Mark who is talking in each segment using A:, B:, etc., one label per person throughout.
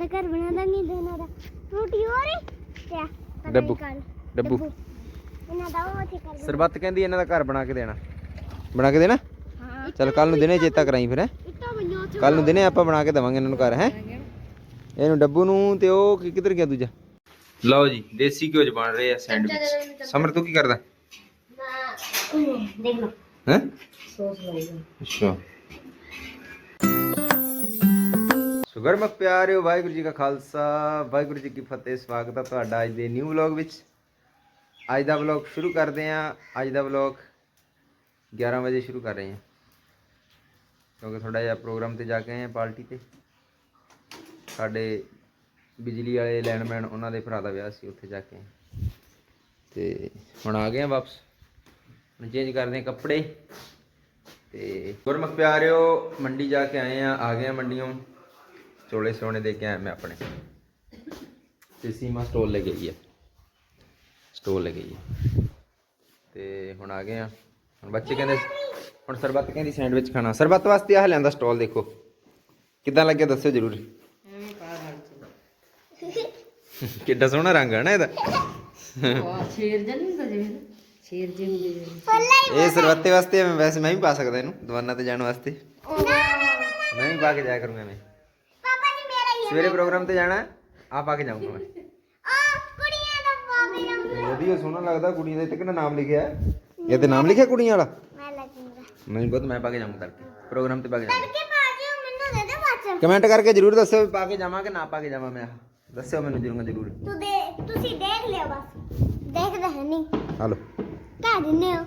A: ਦਾ ਘਰ ਬਣਾ ਦਾਂਗੇ ਦੋਨਾਂ ਦਾ ਰੋਟੀ ਹੀ। ਕਿਆ ਪਤਾ
B: ਡੱਬੂ। ਡੱਬੂ।
A: ਇਹਨਾਂ ਦਾ ਉਹ ਉੱਥੇ ਕਰ।
B: ਸਰਬੱਤ ਕਹਿੰਦੀ ਇਹਨਾਂ ਦਾ ਘਰ ਬਣਾ ਕੇ ਦੇਣਾ। ਬਣਾ ਕੇ ਦੇਣਾ?
A: ਹਾਂ।
B: ਚਲ ਕੱਲ ਨੂੰ ਦਿਨੇ ਚੇਤਾ ਕਰਾਈ ਫਿਰ ਹੈ? ਕੱਲ ਨੂੰ ਦਿਨੇ ਆਪਾਂ ਬਣਾ ਕੇ ਦੇਵਾਂਗੇ ਇਹਨਾਂ ਨੂੰ ਘਰ ਹੈ? ਇਹਨੂੰ ਡੱਬੂ ਨੂੰ ਤੇ ਉਹ ਕਿ- ਕਿੱਧਰ ਗਿਆ ਦੂਜਾ? ਲਓ ਜੀ ਦੇਸੀ ਘਿਓ ਚ ਬਣ ਰਹੇ ਆ ਸੈਂਡਵਿਚ। ਸਮਰ ਤੂੰ ਕੀ ਕਰਦਾ?
A: ਮੈਂ ਦੇਖ ਲਓ।
B: ਹੈ?
A: ਸੌਸ ਲਾਈਗਾ
B: ਅੱਛਾ। ਸੁਗਰਮਕ ਪਿਆਰਿਓ, ਵਾਹਿਗੁਰੂ ਜੀ ਕਾ ਖਾਲਸਾ, ਵਾਹਿਗੁਰੂ ਜੀ ਕੀ ਫਤਿਹ, ਸਵਾਗਤ ਹੈ ਤੁਹਾਡਾ ਅੱਜ ਦੇ ਨਿਊ ਵਲੌਗ ਵਿੱਚ। ਅੱਜ ਦਾ ਵਲੌਗ ਸ਼ੁਰੂ ਕਰਦੇ ਹਾਂ। ਅੱਜ ਦਾ ਵਲੌਗ 11 ਵਜੇ ਸ਼ੁਰੂ ਕਰ ਰਹੇ ਹਾਂ। ਕਿਉਂਕਿ ਥੋੜਾ ਜਿਹਾ ਪ੍ਰੋਗਰਾਮ ਤੇ ਜਾ ਕੇ ਆਏ ਹਾਂ ਪਾਰਟੀ ਤੇ। ਸਾਡੇ ਬਿਜਲੀ ਵਾਲੇ ਲੈਂਡਮੈਨ ਉਹਨਾਂ ਦੇ ਭਰਾ ਦਾ ਵਿਆਹ ਸੀ, ਉੱਥੇ ਜਾ ਕੇ ਆਏ। ਤੇ ਹੁਣ ਆ ਗਏ ਆ ਵਾਪਸ। ਹੁਣ ਚੇਂਜ ਕਰਦੇ ਹਾਂ ਕੱਪੜੇ। ਤੇ ਗੁਰਮੁਖ ਪਿਆਰਿਓ, ਮੰਡੀ ਜਾ ਕੇ ਆਏ ਆ ਆ ਗਏ ਆ ਮੰਡੀੋਂ ਚੋਲੇ ਸੋਨੇ ਦੇ ਕੇ ਆਇਆ ਮੈਂ ਆਪਣੇ। ਤੇ ਸੀਮਾ ਸਟੋਲ ਲੈ ਗਈ ਹੈ ਸਟੋਲ ਲੈ ਗਈ ਹੈ ਤੇ ਹੁਣ ਆ ਗਏ ਆ। ਹੁਣ ਬੱਚੇ ਕਹਿੰਦੇ ਹੁਣ ਸਰਬੱਤ ਕਹਿੰਦੀ ਸੈਂਡਵਿਚ ਖਾਣਾ। ਸਰਬੱਤ ਵਾਸਤੇ ਆਹ ਲਿਆਂਦਾ ਸਟੋਲ ਦੇਖੋ। ਕਿੱਦਾਂ ਲੱਗਿਆ ਦੱਸਿਓ ਜਰੂਰ। ਕਿੱਡਾ ਸੋਹਣਾ ਰੰਗ ਹੈ ਨਾ ਇਹਦਾ।
C: ਸ਼ੇਰ ਜਨ ਨਹੀਂ ਸਜੇ ਸ਼ੇਰ ਜੀ ਹੁੰਦੇ ਜਿਹੜੇ
B: ਇਹ ਸਰਬੱਤੇ ਵਾਸਤੇ ਮੈਂ ਵੈਸੇ ਮੈਂ ਵੀ ਪਾ ਸਕਦਾ ਇਹਨੂੰ ਦਵਾਨਾ ਤੇ ਜਾਣ ਵਾਸਤੇ। ਮੈਂ ਵੀ ਪਾ ਕੇ ਜਾਇਆ ਕਰੂੰਗਾ ਮੈਂ। ਸਵੇਰੇ ਪ੍ਰੋਗਰਾਮ ਤੇ ਜਾਣਾ ਆ ਪਾ ਕੇ ਜਾਊਂਗਾ ਮੈਂ।
A: ਆ ਕੁੜੀਆਂ ਦਾ ਪਾਵੇ ਰੰਗ
B: ਵਧੀਆ ਸੋਹਣਾ ਲੱਗਦਾ ਕੁੜੀਆਂ ਦਾ ਇੱਥੇ ਕਿਹੜਾ ਨਾਮ ਲਿਖਿਆ ਹੈ? ਇਹ ਤੇ ਨਾਮ ਲਿਖਿਆ ਕੁੜੀਆਂ ਵਾਲਾ?
A: ਮੈਂ ਲੱਗੂੰਗਾ।
B: ਨਹੀਂ ਬਹੁਤ ਮੈਂ ਪਾ ਕੇ ਜਾਊਂਗਾ ਤੜਕੇ ਪ੍ਰੋਗਰਾਮ ਤੇ ਪਾ ਕੇ ਜਾਊਂਗਾ।
A: ਕਿ ਬਾਜੂ ਮੈਨੂੰ ਦੇ ਦੇ ਬਾਅਦ
B: ਕਮੈਂਟ ਕਰਕੇ ਜਰੂਰ ਦੱਸਿਓ ਵੀ ਪਾ ਕੇ ਜਾਵਾਂ ਕਿ ਨਾ ਪਾ ਕੇ ਜਾਵਾਂ ਮੈਂ ਦੱਸਿਓ ਮੈਨੂੰ ਜਰੂਰ ਜਰੂਰ।
A: ਤੂੰ ਦੇ ਤੁਸੀਂ ਦੇਖ ਲਿਓ ਬਸ। ਦੇਖਦਾ ਹੈ ਨਹੀਂ।
B: ਹਾਲੋ।
A: ਕਹਿ ਦਿੰਨੇ ਹੋ?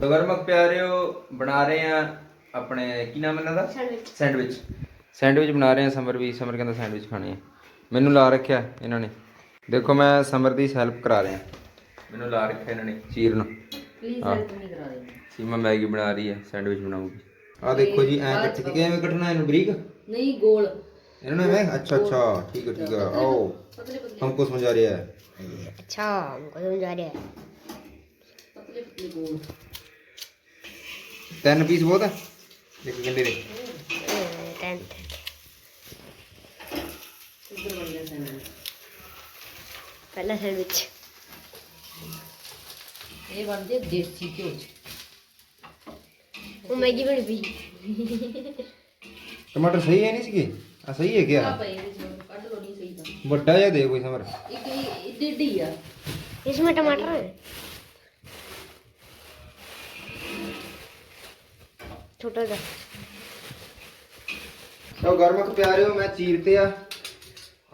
B: ਤਗਰਮਕ ਪਿਆਰਿਓ ਬਣਾ ਰਹੇ ਆ ਆਪਣੇ ਕੀ ਨਾਮ ਇਹਨਾਂ ਦਾ?
A: ਸੈਂਡਵਿਚ।
B: ਸੈਂਡਵਿਚ। ਸੈਂਡਵਿਚ ਬਣਾ ਰਹੇ ਆ ਸਮਰ ਵੀ ਸਮਰ ਕਹਿੰਦਾ ਸੈਂਡਵਿਚ ਖਾਣੇ ਆ ਮੈਨੂੰ ਲਾ ਰੱਖਿਆ ਇਹਨਾਂ ਨੇ ਦੇਖੋ ਮੈਂ ਸਮਰ ਦੀ ਹੈਲਪ ਕਰਾ ਰਿਹਾ ਮੈਨੂੰ ਲਾ ਰੱਖਿਆ ਇਹਨਾਂ ਨੇ ਚੀਰਨ
C: ਪਲੀਜ਼
B: ਹਾਂ।
C: ਹੈਲਪ ਨਹੀਂ ਕਰਾ ਦੇ
B: ਸੀਮਾ ਮੈਗੀ ਬਣਾ ਰਹੀ ਹੈ ਸੈਂਡਵਿਚ ਬਣਾਉਗੀ ਆ ਦੇਖੋ ਜੀ ਐ ਕੱਟ ਕੇ ਕਿਵੇਂ ਕੱਟਣਾ ਇਹਨੂੰ ਬਰੀਕ
C: ਨਹੀਂ ਗੋਲ
B: ਇਹਨਾਂ ਨੂੰ ਐਵੇਂ ਅੱਛਾ ਅੱਛਾ ਠੀਕ ਹੈ ਠੀਕ ਹੈ ਆਓ
C: ਪਤਲੇ ਪਤਲੇ
B: हमको समझा रहा है
A: ਅੱਛਾ हमको समझा रहा है
C: ਪਤਲੇ ਪਤਲੇ ਗੋਲ
B: ਤਿੰਨ ਪੀਸ ਬਹੁਤ ਹੈ ਇੱਕ ਗੰਡੇ ਦੇ
A: पहला सैंडविच
C: ये बन बनते देसी घ्यो
A: वो मैगी बन पी
C: टमाटर सही है नहीं इसके?
B: आ सही है क्या? बड़ा
C: या दे कोई समर?
A: इसमें टमाटर है। छोटा सा।
B: तो
A: घर
B: में तो प्यारे
A: हो मैं चीरते हैं।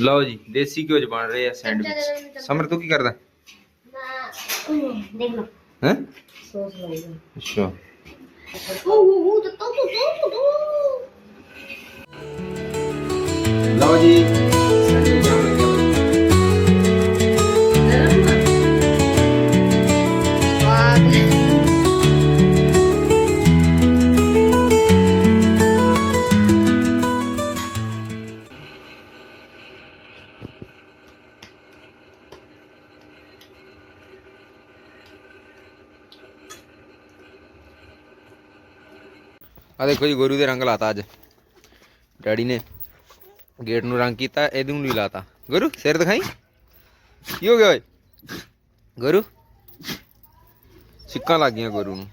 B: ਲਓ ਜੀ ਦੇਸੀ ਘਿਓ ਚ ਬਣ ਰਹੇ ਆ ਸੈਂਡਵਿਚ। ਸਮਰ ਤੂੰ ਕੀ ਕਰਦਾ?
A: ਦੇਖ ਲਓ।
B: ਹੈ?
C: ਸੋਸ ਲਾਈ
B: ਅੱਛਾ।
A: ਉਹ
B: ਉਹ ਉਹ ਤੋ ਤੋ ਤੋ ਆ ਦੇਖੋ ਜੀ ਗੋਰੂ ਦੇ ਰੰਗ ਲਾਤਾ ਅੱਜ। ਡੈਡੀ ਨੇ ਗੇਟ ਨੂੰ ਰੰਗ ਕੀਤਾ ਇਹਦੇ ਨੂੰ ਨਹੀਂ ਲਾਤਾ। ਗੁਰੂ ਸਿਰ ਦਿਖਾਈ? ਕੀ ਹੋ ਗਿਆ ਓਏ? ਗੁਰੂ ਸਿੱਕਾਂ ਲੱਗ ਗਈਆਂ ਗੁਰੂ ਨੂੰ।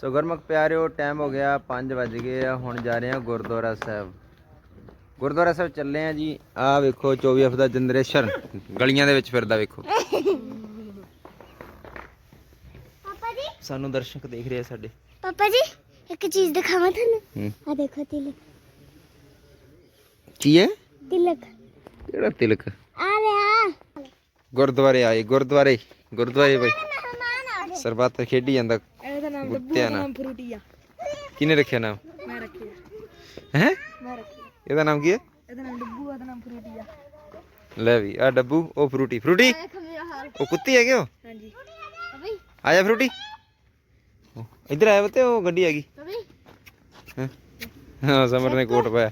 B: ਸੋ ਗਰਮਕ ਪਿਆਰਿਓ ਟਾਈਮ ਹੋ ਗਿਆ 5 ਵਜ ਗਏ ਆ ਹੁਣ ਜਾ ਰਹੇ ਆ ਗੁਰਦੁਆਰਾ ਸਾਹਿਬ। ਗੁਰਦੁਆਰਾ ਸਾਹਿਬ ਚੱਲੇ ਆ ਜੀ ਆ ਵੇਖੋ 24 ਅਫ ਦਾ ਜਨਰੇਸ਼ਨ ਗਲੀਆਂ ਦੇ ਵਿੱਚ ਫਿਰਦਾ ਵੇਖੋ। ਸਾਨੂੰ ਦਰਸ਼ਕ ਦੇਖ ਰਹੇ ਆ ਸਾਡੇ।
A: पापा जी एक चीज दिखावा था ना
B: ਹੂੰ
A: आ देखो तिलक
B: ਕੀ ਹੈ
A: तिलक
B: ਕਿਹੜਾ ਤਿਲਕ
A: आ रहा
B: ਗੁਰਦੁਆਰੇ ਆਏ ਗੁਰਦੁਆਰੇ ਗੁਰਦੁਆਰੇ ਬਈ
A: मेहमान आ रहे
B: ਸਰਬੱਤ ਖੇਡੀ ਜਾਂਦਾ
A: ਇਹਦਾ ਨਾਮ
B: ਗੁੱਤਿਆਂ ਨਾਲ
A: ਫਰੂਟੀ ਆ
B: ਕਿਹਨੇ ਰੱਖਿਆ ਨਾਮ
A: ਮੈਂ ਰੱਖਿਆ
B: ਹੈ
A: ਮੈਂ ਰੱਖਿਆ
B: ਇਹਦਾ ਨਾਮ ਕੀ ਹੈ
A: ਇਹਦਾ ਨਾਮ ਡੱਬੂ ਇਹਦਾ ਨਾਮ ਫਰੂਟੀ ਆ
B: ਲੈ ਵੀ ਆ ਡੱਬੂ ਉਹ ਫਰੂਟੀ ਫਰੂਟੀ
A: ਦੇਖ ਮੇਰਾ ਹਾਲ
B: ਉਹ ਕੁੱਤੀ ਹੈਗੇ ਉਹ
A: ਹਾਂਜੀ ਅਬੇ
B: ਆ ਜਾ ਫਰੂਟੀ ਉਹ, ਇੱਧਰ ਆਇਆ ਬਤੇ ਉਹ ਗੱਡੀ ਆ ਗਈ। ਹੈਂ? ਹਾਂ ਸਮਰ ਨੇ ਕੋਟ ਪਾਇਆ।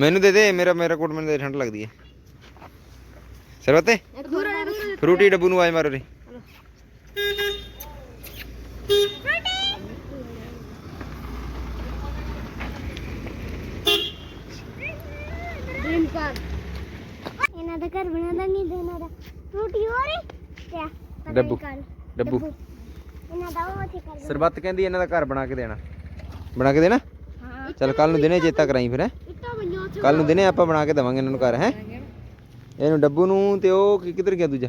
B: ਮੈਨੂੰ ਦੇ ਦੇ ਮੇਰਾ ਮੇਰਾ ਕੋਟ ਮੈਨੂੰ ਦੇ ਠੰਡ ਲੱਗਦੀ ਹੈ। ਸਰਵਤੇ
A: ਹੋਰ
B: ਫਰੂਟੀ ਡੱਬੂ ਨੂੰ ਆਏ ਮਾਰੋ ਰੇ
A: ਇਹਨਾਂ ਦਾ ਘਰ ਬਣਾ ਦਾਂਗੇ ਤੇ ਇਹਨਾਂ ਦਾ। ਰੋਟੀ ਹੋ। ਰਹੀ ਤੇ ਆ, ਪਤਾ ਨੀ
B: ਡੱਬੂ। ਡੱਬੂ।
A: ਇਹਨਾਂ ਦਾ ਉਹ ਉੱਥੇ ਕਰ
B: ਸਰਬੱਤ ਕਹਿੰਦੀ ਇਹਨਾਂ ਦਾ ਘਰ ਬਣਾ ਕੇ ਦੇਣਾ। ਬਣਾ ਕੇ ਦੇਣਾ?
A: ਹਾਂ।
B: ਚਲ ਕੱਲ ਨੂੰ ਦਿਨੇ ਚੇਤਾ ਕਰਾਈ ਫਿਰ
A: ਇੱਟਾਂ ਬਈਆਂ ਉੱਥੇ
B: ਕੱਲ ਨੂੰ ਦਿਨੇ ਆਪਾਂ ਬਣਾ ਕੇ ਦੇਵਾਂਗੇ ਇਹਨਾਂ ਨੂੰ ਘਰ ਹੈ? ਇਹਨੂੰ ਡੱਬੂ ਨੂੰ ਤੇ ਉਹ ਕਿ- ਕਿੱਧਰ ਗਿਆ ਦੂਜਾ?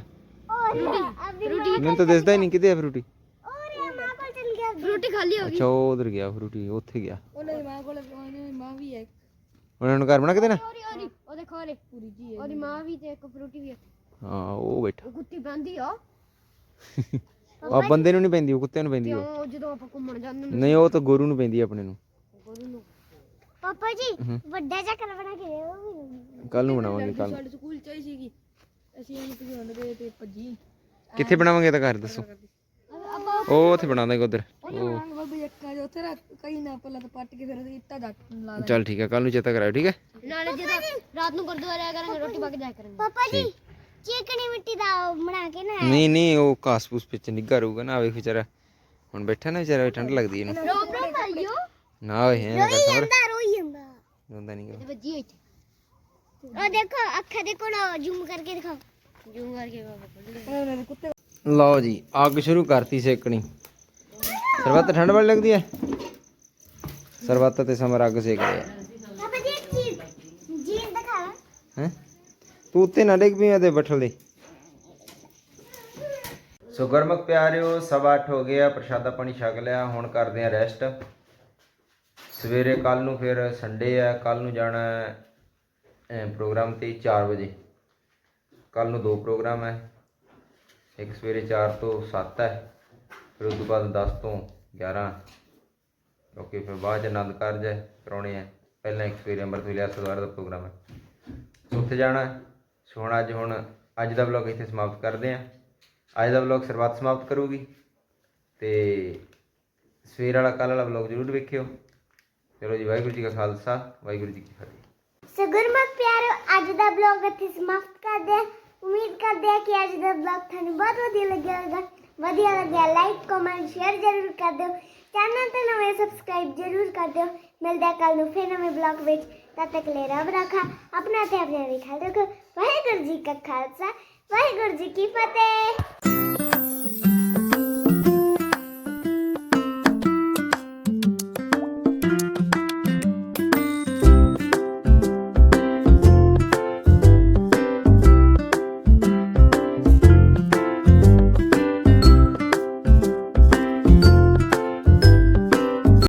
B: ਮੈਨੂੰ ਤਾਂ ਦਿਸਦਾ ਹੀ ਨਹੀਂ ਕਿਤੇ ਆ ਫਰੂਟੀ
A: ਔਰ ਮਾਂ ਕੋਲ ਚਲ ਗਿਆ। ਰੋਟੀ ਖਾਲੀ ਹੋ
B: ਅੱਛਾ ਉਹ ਉਧਰ ਗਿਆ ਫਰੂਟੀ ਉੱਥੇ ਗਿਆ।
A: ਉਹਨੇ ਮਾਂ ਕੋਲ ਉਹਨੇ ਮਾਂ ਵੀ ਹੈ
B: ਉਹਨਾਂ ਨੂੰ ਘਰ ਬਣਾ ਕੇ ਦੇਣਾ?
A: ਉਹ ਦੇਖੋ ਉਹਦੇ। ਪੂਰੀ ਜੀ ਹੈ। ਉਹਦੀ ਮਾਂ ਵੀ ਤੇ ਇੱਕ ਫਰੂਟੀ ਵੀ ਹੈ।
B: ਹਾਂ ਉਹ ਬੈਠਾ।
A: ਉਹ ਕੁੱਤੀ ਬੰਦੀ ਆ।
B: ਆ ਬੰਦੇ ਨੂੰ ਨਹੀਂ ਪੈਂਦੀ ਉਹ ਕੁੱਤੇ ਨੂੰ ਪੈਂਦੀ ਉਹ
A: ਉਹ ਜਦੋਂ ਆਪਾਂ ਘੁੰਮਣ ਜਾਂਦੇ ਨੇ
B: ਨਹੀਂ ਉਹ ਤਾਂ ਗੋਰੂ ਨੂੰ ਪੈਂਦੀ ਆ ਆਪਣੇ ਨੂੰ।
A: ਗੋਰੂ ਨੂੰ। ਪਾਪਾ ਜੀ ਵੱਡਾ ਚੱਕਰ ਬਣਾ ਕੇ ਦਿਓ।
B: ਕੱਲ ਨੂੰ ਬਣਾਵਾਂਗੇ ਕੱਲ
A: ਸਾਡੇ ਸਕੂਲ ਚ ਹੀ ਸੀਗੀ। ਅਸੀਂ ਇਹਨੂੰ ਭਜਾਉਣ ਗਏ ਤੇ ਭੱਜੀ।
B: ਕਿੱਥੇ ਬਣਾਵਾਂਗੇ ਤਾਂ ਘਰ ਦੱਸੋ। ਉਹ ਉੱਥੇ ਬਣਾ ਦਾਂਗੇ ਉਧਰ। ਉਹ।
A: ਬਾਬਾ ਜੱਕਾ ਜੋ ਉੱਥੇ ਰੱਖ ਕਈ ਨਾ ਪਹਿਲਾਂ ਤਾਂ ਪੱਟ ਕੇ ਫਿਰ ਉਹਦੀ ਇੱਟਾਂ ਦਾ ਲਾ
B: ਚੱਲ ਠੀਕ ਹੈ ਕੱਲ ਨੂੰ ਚੇਤਾ ਕਰਾਓ ਠੀਕ ਹੈ
A: ਨਾਲੇ ਜਦੋਂ ਰਾਤ ਨੂੰ ਗੁਰਦੁਆਰੇ ਆਇਆ ਕਰਾਂਗੇ ਰੋਟੀ ਪਾ ਕੇ ਜਾਇਆ ਕਰਾਂਗੇ। ਪਾਪਾ ਜੀ ਚਿਕਨੀ ਮਿੱਟੀ ਦਾ ਉਹ ਬਣਾ ਕੇ ਨਾ
B: ਨਹੀਂ ਨਹੀਂ ਉਹ ਘਾਸ ਫੂਸ ਵਿੱਚ ਨਿੱਘਾ ਰਹੂਗਾ ਨਾ ਵੇਖ ਵਿਚਾਰਾ ਹੁਣ ਬੈਠਾ ਨਾ ਵਿਚਾਰਾ ਠੰਡ ਲੱਗਦੀ ਇਹਨੂੰ।
A: ਰੋਬ ਰੋਬ ਭਾਈਓ
B: ਨਾ ਓਏ ਐਂ ਨਾ
A: ਜਾਂਦਾ ਰੋਈ ਜਾਂਦਾ।
B: ਰੋਂਦਾ ਨਹੀਂ ਗਾ।
A: ਤੇ ਵੱਜੀ ਹੋਈ ਇੱਥੇ। ਉਹ ਦੇਖੋ ਅੱਖਾਂ ਦੇਖੋ ਨਾ ਜ਼ੂਮ ਕਰਕੇ ਦਿਖਾਓ। ਜ਼ੂਮ ਕਰਕੇ ਬਾਬਾ ਕੁੱਤੇ
B: ਲਓ ਜੀ ਅੱਗ ਸ਼ੁਰੂ ਕਰਤੀ ਸੇਕਣੀ। ਸਰਬੱਤ ਠੰਡ ਵਾਲੀ ਲੱਗਦੀ ਹੈ? ਸਰਬੱਤ ਤੇ ਸਮਰ ਅੱਗ ਸੇਕ ਰਿਹਾ
A: ਪਾਪਾ ਜੀ ਇੱਕ ਚੀਜ਼ ਜੀਨ ਦਿਖਾਵਾ
B: ਹੈ ਤੂੰ ਉੱਤੇ ਨਾ ਡਿੱਗ ਪਈ ਤੇ ਬੱਠਲ ਦੇ। ਸੋ ਗੁਰਮੁਖ ਪਿਆਰਿਓ, ਸਵਾ ਅੱਠ ਹੋ ਗਿਆ ਪ੍ਰਸ਼ਾਦਾ ਪਾਣੀ ਛਕ ਲਿਆ, ਹੁਣ ਕਰਦੇ ਆ ਰੈਸਟ ਸਵੇਰੇ ਕੱਲ ਨੂੰ ਫਿਰ ਸੰਡੇ ਆ ਕੱਲ ਨੂੰ ਜਾਣਾ ਪ੍ਰੋਗਰਾਮ ਤੇ 4 ਵਜੇ। ਕੱਲ ਨੂੰ ਦੋ ਪ੍ਰੋਗਰਾਮ ਹੈ, ਇੱਕ ਸਵੇਰੇ 4 ਤੋਂ 7 ਹੈ, ਫਿਰ ਉਸ ਤੋਂ ਬਾਅਦ 10 ਤੋਂ 11 ਓਕੇ, ਫਿਰ ਬਾਅਦ ਚ ਆਨੰਦ ਕਾਰਜ ਹੈ, ਕਰਾਉਣੇ ਹੈ ਪਹਿਲਾਂ ਇੱਕ ਸਵੇਰੇ ਅੰਮ੍ਰਿਤ ਵੇਲੇ ਸਵਾਰ ਦਾ ਪ੍ਰੋਗਰਾਮ ਹੈ। ਉੱਥੇ ਜਾਣਾ ਸੋ ਹੁਣ ਅੱਜ ਹੁਣ ਅੱਜ ਦਾ ਵਲੌਗ ਇੱਥੇ ਸਮਾਪਤ ਕਰਦੇ ਹਾਂ। ਅੱਜ ਦਾ ਵਲੌਗ ਸਰਬੱਤ ਸਮਾਪਤ ਕਰੂਗੀ ਤੇ ਸਵੇਰ ਵਾਲਾ ਕੱਲ ਵਾਲਾ ਵਲੌਗ ਜ਼ਰੂਰ ਵੇਖਿਓ। ਚਲੋ ਜੀ, ਵਾਹਿਗੁਰੂ ਜੀ ਕਾ ਖਾਲਸਾ, ਵਾਹਿਗੁਰੂ ਜੀ ਕੀ ਫਤਿਹ।
A: ਸੋ ਗੁਰਮਤ ਪਿਆਰੋ, ਅੱਜ ਦਾ ਬਲੌਗ ਇੱਥੇ ਸਮਾਪਤ ਕਰਦੇ ਹਾਂ। ਉਮੀਦ ਕਰਦੇ ਹਾਂ ਕਿ ਅੱਜ ਦਾ ਬਲੌਗ ਤੁਹਾਨੂੰ ਬਹੁਤ ਵਧੀਆ ਲੱਗਿਆ ਹੋਵੇਗਾ। ਵਧੀਆ ਲੱਗਿਆ ਲਾਈਕ ਕਮੈਂਟ ਸ਼ੇਅਰ ਜ਼ਰੂਰ ਕਰ ਦਿਓ। ਚੈਨਲ ਤੇ ਨਵੇਂ ਸਬਸਕ੍ਰਾਈਬ ਜ਼ਰੂਰ ਕਰ ਦਿਓ। ਮਿਲਦਾ ਕੱਲ ਨੂੰ ਫਿਰ ਨਵੇਂ ਬਲੌਗ ਵਿੱਚ। ਤਦ ਤੱਕ ਲਈ ਰੱਬ ਰੱਖਾ। ਆਪਣਾ ਤੇ ਆਪਣੇ ਵੀ ਖਿਆਲ ਰੱਖੋ। ਵਾਹਿਗੁਰੂ ਜੀ ਕਾ ਖਾਲਸਾ, ਵਾਹਿਗੁਰੂ ਜੀ ਕੀ ਫਤਿਹ।